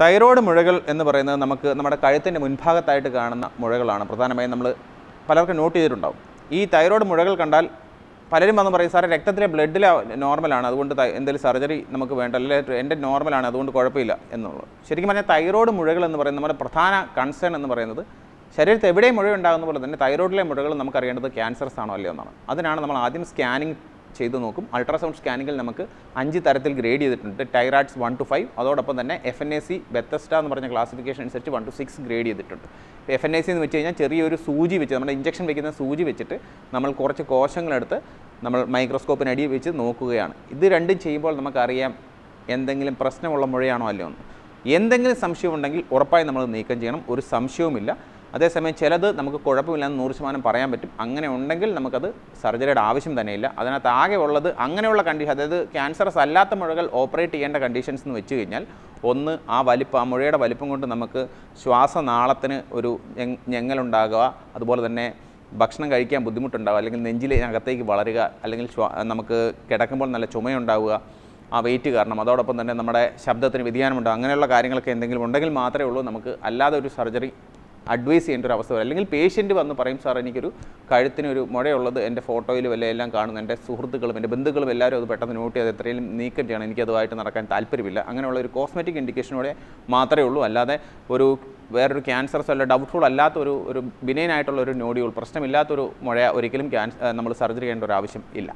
Thyroid മുഴകൾ എന്ന് പറയുന്നത് നമുക്ക് നമ്മുടെ കഴുത്തിന്റെ മുൻഭാഗത്തായിട്ട് കാണുന്ന മുഴകളാണ്. പ്രധാനമായും നമ്മൾ പലർക്കും നോട്ട് ചെയ്തിട്ടുണ്ടാവും. ഈ തൈറോയ്ഡ് മുഴകൾ കണ്ടാൽ പലരും വന്ന് പറയും സാറേ രക്തത്തിലെ ബ്ലഡിലെ നോർമലാണ് അതുകൊണ്ട് എന്തെങ്കിലും സർജറി നമുക്ക് വേണ്ട അല്ലെങ്കിൽ എന്റെ നോർമലാണ് അതുകൊണ്ട് കുഴപ്പമില്ല. എന്നുള്ളത്. ശരിക്കും പറഞ്ഞാൽ തൈറോയ്ഡ് മുഴകൾ എന്ന് പറയുന്നത് നമ്മുടെ പ്രധാന കൺസേൺ എന്ന് പറയുന്നത് ശരീരത്തിൽ എവിടെയും മുഴ ഉണ്ടാകുന്ന പോലെ തന്നെ തൈറോയ്ഡിലെ മുഴകൾ നമുക്കറിയേണ്ടത് ക്യാൻസർസ് ആണോ അല്ലയോ എന്നാണ്. അതിനാണ് നമ്മൾ ആദ്യം സ്കാനിങ് ചെയ്ത് നോക്കും. അൾട്രാസൗണ്ട് സ്കാനിങ്ങിൽ നമുക്ക് അഞ്ച് തരത്തിൽ ഗ്രേഡ് ചെയ്തിട്ടുണ്ട്. ടൈറാഡ്സ് വൺ ടു ഫൈവ് അതോടൊപ്പം തന്നെ F N A C Bethesda എന്ന് പറഞ്ഞ ക്ലാസിഫിക്കേഷൻ അനുസരിച്ച് വൺ ടു സിക്സ് ഗ്രേഡ് ചെയ്തിട്ടുണ്ട്. എഫ് എൻ എ സി എന്ന് വെച്ച് കഴിഞ്ഞാൽ ചെറിയൊരു സൂചി വെച്ച് നമ്മുടെ ഇഞ്ചക്ഷൻ വയ്ക്കുന്ന സൂചി വെച്ചിട്ട് നമ്മൾ കുറച്ച് കോശങ്ങളെടുത്ത് നമ്മൾ മൈക്രോസ്കോപ്പിനടി വെച്ച് നോക്കുകയാണ്. ഇത് രണ്ടും ചെയ്യുമ്പോൾ നമുക്കറിയാം എന്തെങ്കിലും പ്രശ്നമുള്ള മുഴയാണോ അല്ലയോ എന്ന്. എന്തെങ്കിലും സംശയമുണ്ടെങ്കിൽ ഉറപ്പായും നമ്മൾ നീക്കം ചെയ്യണം. ഒരു സംശയവുമില്ല. അതേസമയം ചിലത് നമുക്ക് കുഴപ്പമില്ലെന്ന് നൂറ് ശതമാനം പറയാൻ പറ്റും. അങ്ങനെ ഉണ്ടെങ്കിൽ നമുക്കത് സർജറിയുടെ ആവശ്യം തന്നെയില്ല. അതിനകത്ത് ആകെ ഉള്ളത് അങ്ങനെയുള്ള കണ്ടീഷൻ അതായത് ക്യാൻസറസ് അല്ലാത്ത മുഴകൾ ഓപ്പറേറ്റ് ചെയ്യേണ്ട കണ്ടീഷൻസ് എന്ന് വെച്ച് കഴിഞ്ഞാൽ ഒന്ന് ആ വലിപ്പം ആ മുഴയുടെ വലിപ്പം കൊണ്ട് നമുക്ക് ശ്വാസനാളത്തിന് ഒരു ഞെങ് ഞെങ്ങലുണ്ടാകുക അതുപോലെ തന്നെ ഭക്ഷണം കഴിക്കാൻ ബുദ്ധിമുട്ടുണ്ടാവുക. അല്ലെങ്കിൽ നെഞ്ചിലകത്തേക്ക് വളരുക. അല്ലെങ്കിൽ നമുക്ക് കിടക്കുമ്പോൾ നല്ല ചുമയുണ്ടാവുക. ആ വെയിറ്റ് കാരണം. അതോടൊപ്പം തന്നെ നമ്മുടെ ശബ്ദത്തിന് വ്യതിയാനമുണ്ടാകും അങ്ങനെയുള്ള കാര്യങ്ങളൊക്കെ എന്തെങ്കിലും ഉണ്ടെങ്കിൽ മാത്രമേ ഉള്ളൂ. നമുക്ക് അല്ലാതെ ഒരു സർജറി അഡ്വൈസ് ചെയ്യേണ്ട ഒരു അവസ്ഥ വരും. അല്ലെങ്കിൽ പേഷ്യന്റ് വന്ന് പറയും സാർ എനിക്കൊരു കഴുത്തിനൊരു മുഴയുള്ളത് എന്റെ ഫോട്ടോയിൽ വല്ല എല്ലാം കാണുന്നു. എന്റെ സുഹൃത്തുക്കളും എന്റെ ബന്ധുക്കളും എല്ലാവരും അത് പെട്ടെന്ന് നോട്ട് ചെയ്ത് എത്രയും നീക്കം ചെയ്യണം. എനിക്കതുമായിട്ട് നടക്കാൻ താല്പര്യമില്ല. അങ്ങനെയുള്ള ഒരു കോസ്മെറ്റിക് ഇൻഡിക്കേഷനോടെ മാത്രമേ ഉള്ളൂ. അല്ലാതെ ഒരു വേറൊരു ക്യാൻസർ അല്ല ഡൗട്ട്ഫുൾ അല്ലാത്ത ഒരു ഒരു ബിനൈനായിട്ടുള്ള ഒരു നോഡിയൂൾ പ്രശ്നമില്ലാത്തൊരു മുഴ ഒരിക്കലും ക്യാൻസർ നമ്മൾ സർജറി ചെയ്യേണ്ട ഒരു ആവശ്യം ഇല്ല.